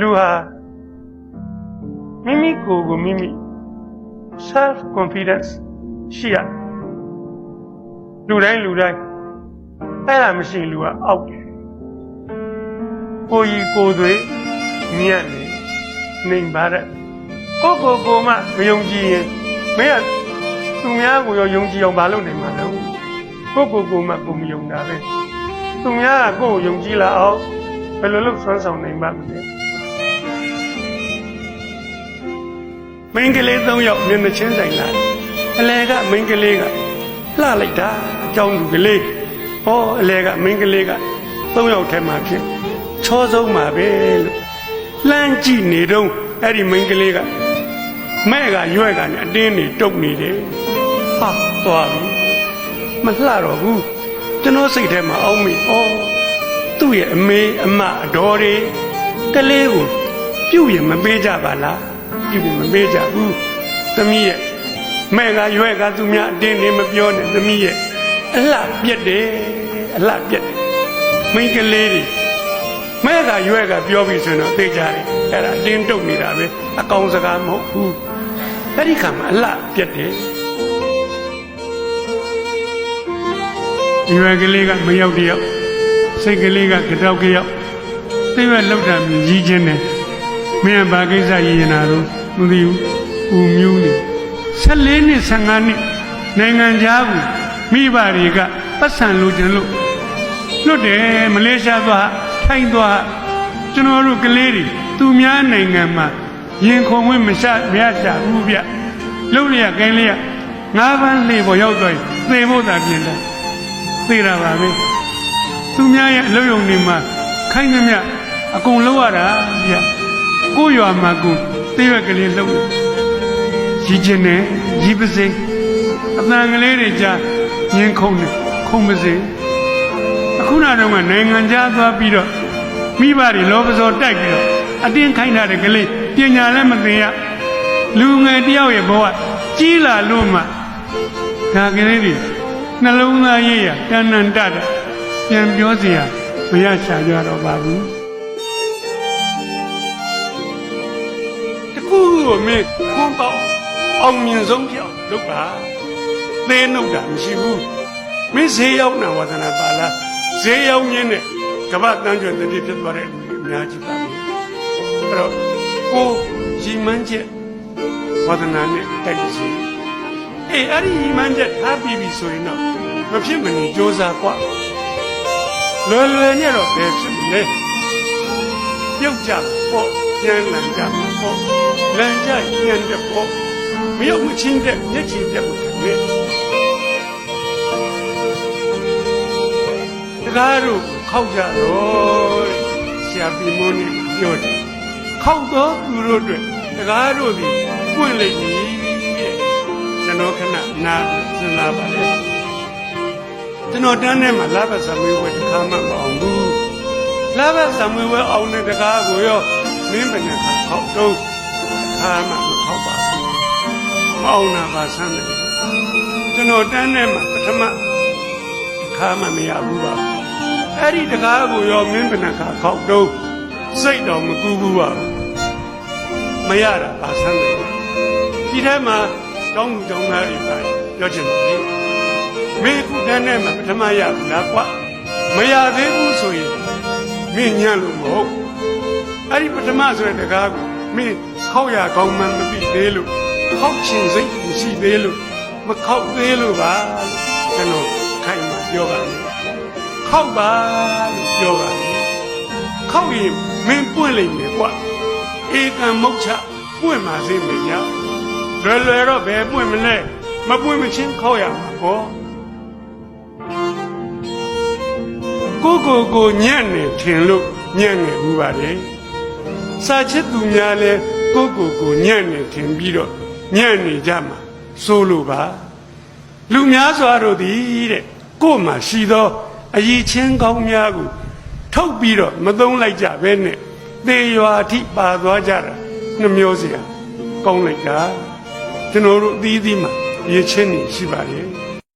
လူဟာမိမိကိုယ်ကိုမိမိ self confidence ရှိရလူတိုင်းလူတိုင်းအဲ့ဒါမရှိရင်လူကအောက်တယ်ကိုကြီးကိုယ်သွေးညံ့နေနေပါတဲ့ကိုယ့်ကိုယ်ကိုယ်မှမယုံကြည်ရင်မင်းကသူများကိုရောယုံကြည်အောင်မလုပ်နိုင်မှာတော့ကိုယ့်ကိုယ်ကိုယ်မှကိုယ်မယုံတာပဲသူများကကိုယ့်ကိုယုံကြည်လာအောင်ဘယ်လိုလုပ်ဆွမ်းဆောင်နိုင်ပါမလဲ မင်းကလေး၃ယောက်မျက်နှာချင်းဆိုင်လာအလဲကမင်းကလေးကလှလိုက်တာအကြောင်းလူကလေးဟောအလဲကမင်းကလေးက၃ယောက်ထဲမှာဖြစ်ချောဆုံးမှာပဲလို့လှမ်းကြည့်နေတော့အဲ့ဒီမင်းကလေးကမဲ့ကရွဲ့ကနဲ့အတင်းနေတုတ်နေတယ်ဟာသွားပြီမလှတော့ဘူးကျွန်တော်စိတ်ထဲမှာအောင်းမိဩသူ့ရဲ့အမေအမအတော်တွေကလေးကိုပြုတ်ရင်မပေးကြပါလား ပြုတ်ရင်မပေးကြဘူးသမီးရဲ့မဲ့ကရွဲ့ကသူများအတင်းနေမပြောနဲ့သမီးရဲ့အလှပြက်တယ်အလှပြက်တယ်မိန်းကလေးတွေမဲ့ကရွဲ့ကပြောပြီဆိုရင်တော့သိကြတယ်အဲ့ဒါအတင်းတုတ်နေတာပဲအကောင်စကားမဟုတ်ဘူးအဲ့ဒီခါမှာအလှပြက်တယ်ဒီဝကလေးကမရောက်တယောက်စိတ်ကလေးကကြောက်ကယောက်သိရလောက်တာမြည်ကြီးချင်းနဲ့ မင်းကဘာကိစ္စရည်နာတော့မသိဘူးဦးမျိုးနေ14နှစ်15နှစ်နိုင်ငံခြားကိုမိဘတွေကပတ်စံလိုချင်လို့လွတ်တယ်မလေးရှားသွားထိုင်းသွားကျွန်တော်တို့ကလေးတွေသူများနိုင်ငံမှာရင်ခုန်ဝင်မရှာမရရှာဘူးဗျလုံးလျက်ကင်းလျက်ငါးပန်းလေပေါ်ရောက်သွားရင်သေဖို့သာပြင်တယ်သေတာပါပဲသူများရဲ့အလုံးယုံနေမှာခိုင်းသမျှအကုန်လုံးရတာဗျ ကိုရွာမှာကိုသေးရကလေးလှုပ်ရည်ကျင်နေရည်ပစေအတန်ကလေးတွေကြာညင်ခုံနေခုံပစေအခုနာတော့ကနိုင်ငံခြားသွားပြီးတော့မိဘတွေလောပစောတိုက်ပြီးတော့အတင်းခိုင်းတာတဲ့ကလေးပညာလည်းမသိရလူငယ်တယောက်ရဲ့ဘဝကြီးလာလို့မှဒါကလေးတွေနှလုံးသားရေးရတန်တန်တတပြန်ပြောစရာမရရှာကြတော့ပါဘူး ကူကိုမင်းခွန်ပေါအောင်မြင်ဆုံးပြောင်းလုပ်ပါသေနှုတ်တာမရှိဘူးမင်းဈေးရောက်နာဝဒနာပါလားဈေးရောက်ရင်းနဲ့ကမ္ဘာတန်းကျွန်းတတိဖြစ်သွားတဲ့လူတွေအများကြီးပါပဲအဲ့တော့ကိုရီမန်းချက်ဝဒနာနဲ့တိုက်စီအေးအဲ့ဒီရီမန်းချက်ထားပြီးပြီဆိုရင်တော့မဖြစ်မနေစ조사กว่าလွယ်လွယ်နဲ့တော့ဘယ်ဖြစ်မလဲပြုတ်ကြပေါ့ပြန်လန်ကြပေါ့ လန်ကြပြန်တဲ့ပေါ့မရောက်မချင်းတဲ့မျက်ချင်တဲ့ကိုထင်တယ်တကားတို့ခောက်ကြတော့တဲ့ဆရာပီမုန်းနေပြောတယ်ခောက်တော့သူတို့အတွက်တကားတို့ဒီပွင့်လိုက်ပြီတဲ့ကျွန်တော်ခဏနာစဉ်းစားပါလေကျွန်တော်တန်းထဲမှာလာဘဆာမွေးဝဲတစ်ခါမှမအောင်ဘူးလာဘဆာမွေးဝဲအောင်တဲ့တကားကိုရောမင်းဘယ်နဲ့ခါခောက်တော့ ခါမှမခောက်ပါဘူးမအောင်နာပါဆမ်းတယ်ကျွန်တော်တန်းထဲမှာပထမခါမှမရဘူးပါအဲ့ဒီတကားကိုရောမင်းဘယ်နဲ့ခါခောက်တော့စိတ်တော်မကူဘူးပါမရတာပါဆမ်းတယ်ဒီထဲမှာတောင်းသူတောင်းသားတွေပါပြောချင်တယ်မင်းခုတန်းထဲမှာပထမရဘူးလားကွာမရသေးဘူးဆိုရင်မင်းညံ့လို့မဟုတ်အဲ့ဒီပထမဆိုတဲ့တကားကိုမင်း ခောက်ရကောင်းမှမသိသေးလို့ခောက်ချင်စိတ်မရှိသေးလို့မခောက်သေးလို့ပါကျွန်တော်ခိုင်မှာပြောပါမယ်ခောက်ပါလို့ပြောပါမယ်ခောက်ရင်မင်းပွင့်လိမ့်မယ်ကွာဧကံမုတ်ချပွင့်ပါစေမညာလွယ်လွယ်တော့ဘယ်ပွင့်မလဲမပွင့်မချင်းခောက်ရမှာပေါ့ကိုကိုကိုညံ့နေထင်လို့ညံ့နေဘူးပါလေစာချစ်သူများလဲ ကိုကိုကိုညံ့နေထင်ပြီးတော့ညံ့နေကြမှာစိုးလို့ပါလူများစွာတို့သည်တဲ့ကို့မှာရှိသောအည်ချင်းကောင်းများကိုထုတ်ပြီးတော့မသုံးလိုက်ကြဘဲနဲ့သေရွာအထိပါသွားကြတာနှမျိုးစရာကောင်းလိုက်တာကျွန်တော်တို့အသီးသီးမှာရည်ချင်းနေရှိပါရဲ့